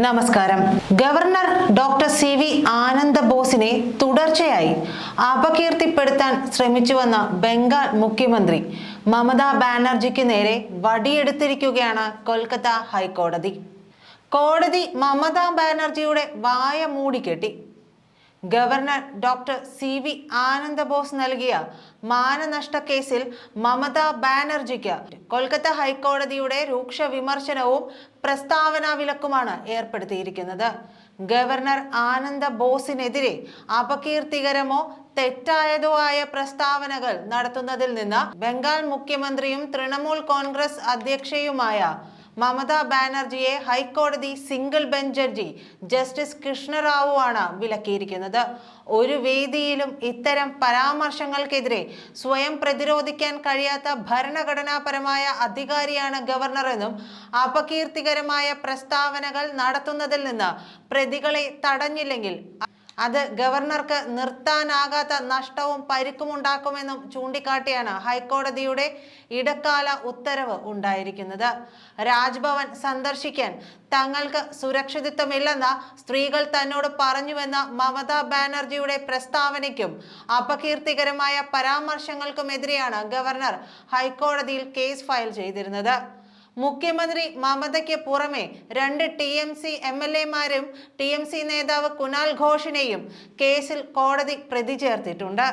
നമസ്കാരം. Governor doctor C V ആനന്ദ ബോസിനെ തുടർച്ചയായി അപകീർത്തിപ്പെടുത്താൻ ശ്രമിച്ചുവെന്ന ബംഗാൾ മുഖ്യമന്ത്രി മമതാ ബാനർജിക്ക് നേരെ വടിയെടുത്തിരിക്കുകയാണ് കൊൽക്കത്ത ഹൈക്കോടതി. കോടതി മമതാ ബാനർജിയുടെ വായ മൂടിക്കെട്ടി governor doctor C V Ananda Bose നൽകിയ മാനനഷ്ട കേസിൽ മമതാ ബാനർജിക്ക് കൊൽക്കത്ത ഹൈക്കോടതിയുടെ രൂക്ഷ വിമർശനവും പ്രസ്താവന വിലക്കുമാണ് ഏർപ്പെടുത്തിയിരിക്കുന്നത്. ഗവർണർ ആനന്ദ ബോസിനെതിരെ അപകീർത്തികരമോ തെറ്റായതോ ആയ പ്രസ്താവനകൾ നടത്തുന്നതിൽ നിന്ന് ബംഗാൾ മുഖ്യമന്ത്രിയും തൃണമൂൽ കോൺഗ്രസ് അധ്യക്ഷയുമായ മമതാ ബാനർജിയെ ഹൈക്കോടതി single bench judge justice Krishna Rao ആണ് വിലക്കിയിരിക്കുന്നത്. ഒരു വേദിയിലും ഇത്തരം പരാമർശങ്ങൾക്കെതിരെ സ്വയം പ്രതിരോധിക്കാൻ കഴിയാത്ത ഭരണഘടനാപരമായ അധികാരിയാണ് ഗവർണറെന്നും അപകീർത്തികരമായ പ്രസ്താവനകൾ നടത്തുന്നതിൽ നിന്ന് പ്രതികളെ തടഞ്ഞില്ലെങ്കിൽ അത് ഗവർണർക്ക് നിർത്താനാകാത്ത നഷ്ടവും പരിക്കുമുണ്ടാക്കുമെന്നും ചൂണ്ടിക്കാട്ടിയാണ് ഹൈക്കോടതിയുടെ ഇടക്കാല ഉത്തരവ് ഉണ്ടായിരിക്കുന്നത്. രാജ്ഭവൻ സന്ദർശിക്കാൻ തങ്ങൾക്ക് സുരക്ഷിതത്വമില്ലെന്ന സ്ത്രീകൾ തന്നോട് പറഞ്ഞുവെന്ന മമതാ ബാനർജിയുടെ പ്രസ്താവനയ്ക്കും അപകീർത്തികരമായ പരാമർശങ്ങൾക്കുമെതിരെയാണ് ഗവർണർ ഹൈക്കോടതിയിൽ കേസ് ഫയൽ ചെയ്തിരുന്നത്. മുഖ്യമന്ത്രി മമതയ്ക്ക് പുറമെ രണ്ട് T M C M L എമാരും ടി എം സി നേതാവ് കുനാൽ ഘോഷിനെയും കേസിൽ കോടതി പ്രതി ചേർത്തിട്ടുണ്ട്.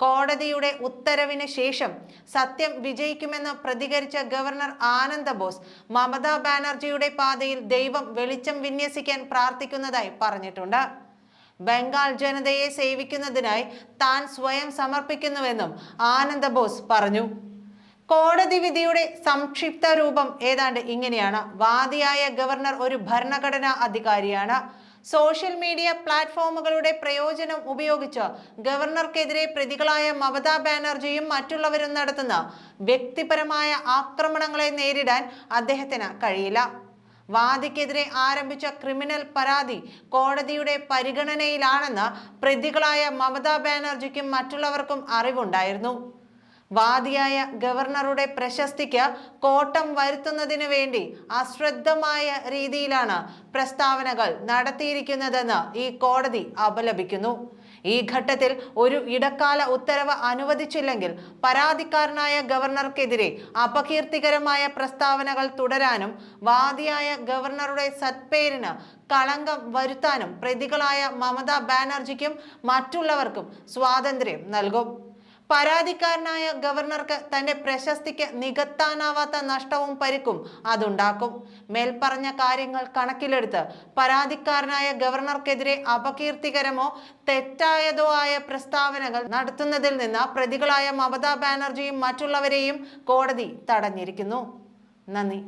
കോടതിയുടെ ഉത്തരവിന് ശേഷം സത്യം വിജയിക്കുമെന്ന് പ്രതികരിച്ച ഗവർണർ ആനന്ദ ബോസ് മമതാ ബാനർജിയുടെ പാതയിൽ ദൈവം വെളിച്ചം വിന്യസിക്കാൻ പ്രാർത്ഥിക്കുന്നതായി പറഞ്ഞിട്ടുണ്ട്. ബംഗാൾ ജനതയെ സേവിക്കുന്നതിനായി താൻ സ്വയം സമർപ്പിക്കുന്നുവെന്നും ആനന്ദ ബോസ് പറഞ്ഞു. കോടതി വിധിയുടെ സംക്ഷിപ്ത രൂപം ഏതാണ്ട് ഇങ്ങനെയാണ്. വാദിയായ ഗവർണർ ഒരു ഭരണഘടനാ അധികാരിയാണ്. സോഷ്യൽ മീഡിയ പ്ലാറ്റ്ഫോമുകളുടെ പ്രയോജനം ഉപയോഗിച്ച് ഗവർണർക്കെതിരെ പ്രതികളായ മമതാ ബാനർജിയും മറ്റുള്ളവരും നടത്തുന്ന വ്യക്തിപരമായ ആക്രമണങ്ങളെ നേരിടാൻ അദ്ദേഹത്തിന് കഴിയില്ല. വാദിക്കെതിരെ ആരംഭിച്ച ക്രിമിനൽ പരാതി കോടതിയുടെ പരിഗണനയിലാണെന്ന് പ്രതികളായ മമതാ ബാനർജിക്കും മറ്റുള്ളവർക്കും അറിവുണ്ടായിരുന്നു. വാദിയായ ഗവർണറുടെ പ്രശസ്തിക്ക് കോട്ടം വരുത്തുന്നതിനു വേണ്ടി അശ്രദ്ധമായ രീതിയിലാണ് പ്രസ്താവനകൾ നടത്തിയിരിക്കുന്നതെന്ന് ഈ കോടതി അപലപിക്കുന്നു. ഈ ഘട്ടത്തിൽ ഒരു ഇടക്കാല ഉത്തരവ് അനുവദിച്ചില്ലെങ്കിൽ പരാതിക്കാരനായ ഗവർണർക്കെതിരെ അപകീർത്തികരമായ പ്രസ്താവനകൾ തുടരാനും വാദിയായ ഗവർണറുടെ സത്പേരിന് കളങ്കം വരുത്താനും പ്രതികളായ മമതാ ബാനർജിക്കും മറ്റുള്ളവർക്കും സ്വാതന്ത്ര്യം നൽകും. പരാതിക്കാരനായ ഗവർണർക്ക് തന്റെ പ്രശസ്തിക്ക് നികത്താനാവാത്ത നഷ്ടവും പരിക്കും അതുണ്ടാക്കും. മേൽപ്പറഞ്ഞ കാര്യങ്ങൾ കണക്കിലെടുത്ത് പരാതിക്കാരനായ ഗവർണർക്കെതിരെ അപകീർത്തികരമോ തെറ്റായതോ ആയ പ്രസ്താവനകൾ നടത്തുന്നതിൽ നിന്ന് പ്രതികളായ മമതാ ബാനർജിയും മറ്റുള്ളവരെയും കോടതി തടഞ്ഞിരിക്കുന്നു. നന്ദി.